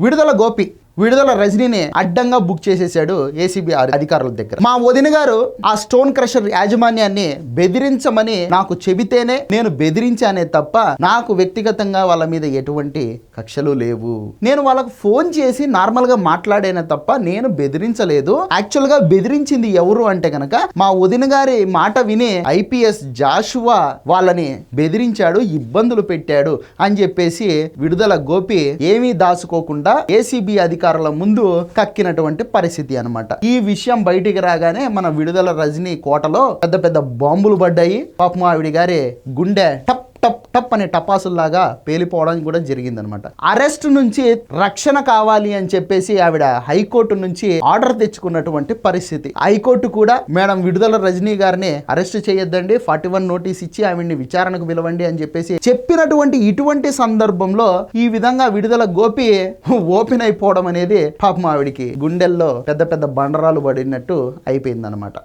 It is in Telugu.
విడుదల గోపి. విడుదల రజనీని అడ్డంగా బుక్ చేసేసాడు ఏసీబీ అధికారుల దగ్గర. మా వదిన గారు ఆ స్టోన్ క్రషర్ యాజమాన్యాన్ని బెదిరించమని నాకు చెబితేనే నేను బెదిరించానే తప్ప నాకు వ్యక్తిగతంగా వాళ్ళ మీద ఎటువంటి కక్షలు లేవు. నేను వాళ్ళకు ఫోన్ చేసి నార్మల్గా మాట్లాడేనే తప్ప నేను బెదిరించలేదు. యాక్చువల్గా బెదిరించింది ఎవరు అంటే గనక మా వదిన గారి మాట విని ఐపీఎస్ జాషువా వాళ్ళని బెదిరించాడు ఇబ్బందులు పెట్టాడు అని చెప్పేసి విడుదల గోపి ఏమీ దాచుకోకుండా ఏసీబీ అధికారుల ముందు కక్కినటువంటి పరిస్థితి అన్నమాట. ఈ విషయం బయటికి రాగానే మన విడుదల రజనీ కోటలో పెద్ద పెద్ద బాంబులు పడ్డాయి. పాపం ఆవిడ గారి గుండె టప్ టప్ టప్ అనే టపాసుల్లాగా పేలిపోవడం కూడా జరిగిందనమాట. అరెస్ట్ నుంచి రక్షణ కావాలి అని చెప్పేసి ఆవిడ హైకోర్టు నుంచి ఆర్డర్ తెచ్చుకున్నటువంటి పరిస్థితి. హైకోర్టు కూడా మేడం విడుదల రజనీ గారిని అరెస్ట్ చేయొద్దండి ఫార్టీ వన్ నోటీస్ ఇచ్చి ఆవిడ్ని విచారణకు పిలవండి అని చెప్పేసి చెప్పినటువంటి ఇటువంటి సందర్భంలో ఈ విధంగా విడుదల గోపి ఓపెన్ అయిపోవడం అనేది పాపం ఆవిడికి గుండెల్లో పెద్ద పెద్ద బండరాలు పడినట్టు అయిపోయిందనమాట.